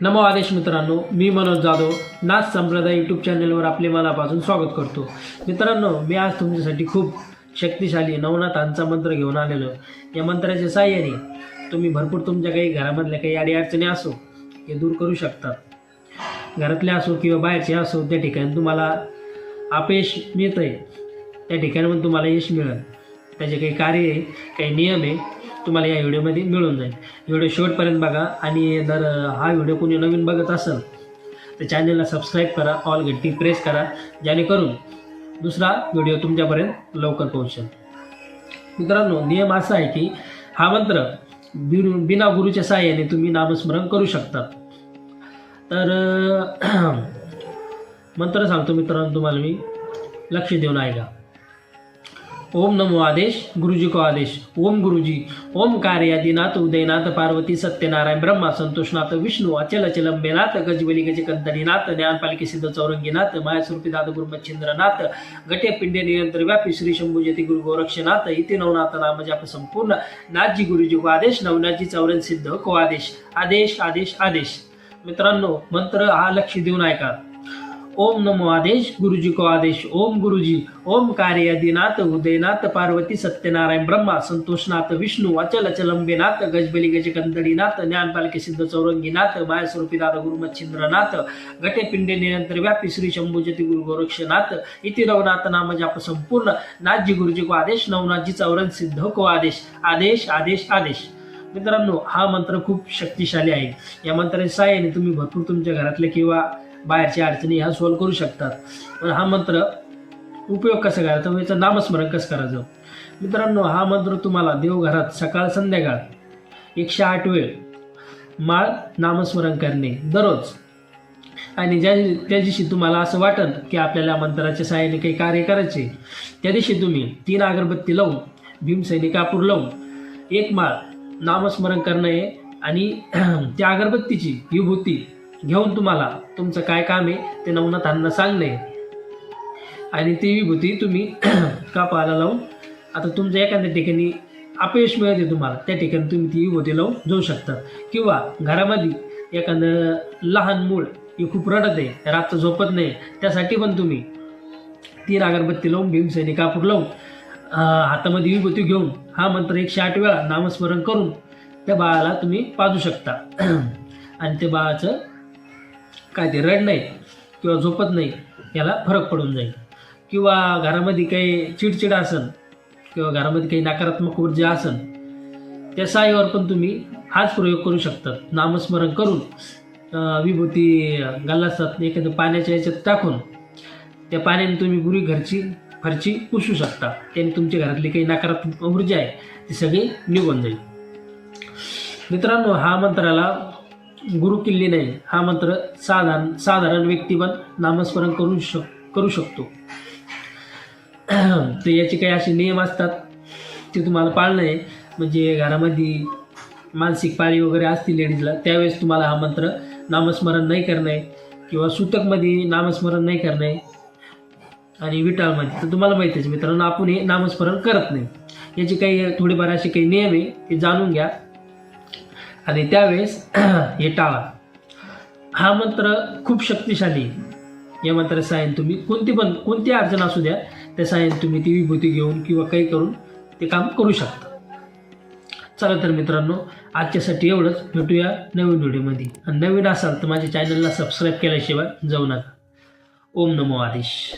नमो आदेश मित्रांनो मी मनोज जाधव नाच संप्रदाय यूट्यूब चॅनलवर आपले मनापासून स्वागत करतो. मित्रांनो मी आज तुमच्यासाठी खूप शक्तिशाली नवनाथांचा मंत्र घेऊन आलेलो या मंत्राच्या साह्याने तुम्ही भरपूर तुमच्या काही घरामधल्या काही अडीअडचणी असो हे दूर करू शकतात घरातले असो किंवा बाहेरचे असो त्या ठिकाणी तुम्हाला अपयश मिळतं आहे त्या ठिकाणी पण तुम्हाला यश मिळेल. त्याचे काही कार्य आहे काही नियम आहे तुम्हाला या व्हिडिओमध्ये मिळून जाईल. व्हिडिओ शेवटपर्यंत बघा आणि जर हा व्हिडिओ कोणी नवीन बघत असेल तर चॅनलला सबस्क्राईब करा ऑल घंटी प्रेस करा जेणेकरून दुसरा व्हिडिओ तुमच्यापर्यंत लवकर पोहोचेल. मित्रांनो नियम असा आहे की हा मंत्र बिरु बिना गुरुच्या सहाय्याने तुम्ही नामस्मरण करू शकतात तर मंत्र सांगतो मित्रांनो तुम्हाला मी लक्ष देऊन ऐका. ओम नमो आदेश गुरुजी को आदेश ओम गुरुजी ओम कार्यादिनाथ उदयनाथ पार्वती सत्यनारायण ब्रह्मा संतोषनाथ विष्णू अचल अचलंबेनाथ गजबली गजकंदनीनाथ कंदनीनाथ ज्ञानपालिके सिद्ध चौरंगीनाथ मायास्वरूपी दाद गुरुमच्छिंद्रनाथ गटे पिंडे नियंत्र व्यापी श्री शंभूजती गुरु गोरक्षनाथ इथे नवनाथ नाम जाप संपूर्ण नाथजी गुरुजी को आदेश नवनाथजी चौरन सिद्ध को आदेश आदेश आदेश आदेश. मित्रांनो मंत्र हा लक्ष देऊन ऐका. ओम नमो आदेश गुरुजी को आदेश ओम गुरुजी ओम कार्य दिनाथ उदयनाथ पार्वती सत्यनारायण ब्रह्मा संतोषनाथ विष्णू अचल अचलंबेनाथ गजबली गज कंदडीनाथ सिद्ध चौरंगीनाथ मायास्वरूपी दादा गुरु मच्छिंद्रनाथ गटे पिंडे निरंतर व्यापी श्री शंभूजती गुरु गोरक्षनाथ इति रवनाथ नाम जाप संपूर्ण नाथजी गुरुजी को आदेश नवनाथजी चौरंग सिद्ध को आदेश आदेश आदेश आदेश. मित्रांनो हा मंत्र खूप शक्तिशाली आहे. या मंत्राच्या सहाय्याने तुम्ही भरपूर तुमच्या घरातले किंवा बाहेरच्या अडचणी ह्या सॉल्व्ह करू शकतात. पण हा मंत्र उपयोग कसा करायचा? याचं नामस्मरण कसं करायचं? मित्रांनो हा मंत्र तुम्हाला देवघरात सकाळ संध्याकाळ एकशे आठ वेळ माळ नामस्मरण करणे दररोज. आणि ज्या त्या दिवशी तुम्हाला असं वाटत की आपल्याला मंत्राच्या सहाय्याने काही कार्य करायचे त्या दिवशी तुम्ही तीन अगरबत्ती लावून भीमसैनिक कापूर लावून एक माळ नामस्मरण करणे आणि त्या अगरबत्तीची विभूती घेऊन तुम्हाला तुमचं काय काम आहे ते नवनाथांना सांगणे. आणि ती विभूती तुम्ही कापाला लावून आता तुमच्या एखाद्या ठिकाणी अपयश मिळते तुम्हाला त्या ठिकाणी तुम्ही ती विभूती लावून जाऊ शकता. किंवा घरामध्ये एखादं लहान मूळ हे खूप रडत आहे रात्र झोपत नाही त्यासाठी पण तुम्ही तीन अगरबत्ती लावून भीमसेनी कापूर लावून हातामध्ये विभूती घेऊन हा मंत्र एकशे आठ वेळा नामस्मरण करून त्या बाळाला तुम्ही पाजू शकता. आणि त्या बाळाचं काय ते रड नाही किंवा झोपत नाही याला फरक पडून जाईल. किंवा घरामध्ये काही चिडचिड असन किंवा घरामध्ये काही नकारात्मक ऊर्जा असन त्या साईवर पण तुम्ही हाच प्रयोग करू शकतात. नामस्मरण करून विभूती विभूती गल्लासात एखादं पाण्याच्या याच्यात टाकून त्या पाण्याने तुम्ही गुरी घरची फरची पुसू शकता. त्याने तुमच्या घरातली काही नकारात्मक ऊर्जा आहे ती सगळी निघून जाईल. मित्रांनो हा मंत्राला गुरु किल्ली नाही. हा मंत्र साधारण साधारण व्यक्तिगत नामस्मरण करू शक करू शकतो. तर याचे काही असे नियम असतात. ते तुम्हाला पाळणं आहे. म्हणजे घरामध्ये मानसिक पाळी वगैरे असतील लेडीजला त्यावेळेस तुम्हाला हा मंत्र नामस्मरण नाही करणं आहे किंवा सूतकमध्ये नामस्मरण नाही करणं आहे आणि विटाळमध्ये. तर तुम्हाला माहितीच मित्रांनो आपण हे नामस्मरण करत नाही. याचे काही थोडेफार असे काही नियम आहे ते जाणून घ्या. आणि त्यावेळेस हे टाळा. हा मंत्र खूप शक्तिशाली. या मंत्र सायन तुम्ही कोणती पण कोणती अडचण असू द्या त्या सायन तुम्ही ती विभूती घेऊन किंवा काही करून ते काम करू शकता. चला तर मित्रांनो आजच्यासाठी एवढंच. भेटूया नवीन व्हिडिओमध्ये. आणि नवीन असाल तर माझ्या चॅनलला सबस्क्राईब केल्याशिवाय जाऊ नका. ओम नमो आदेश.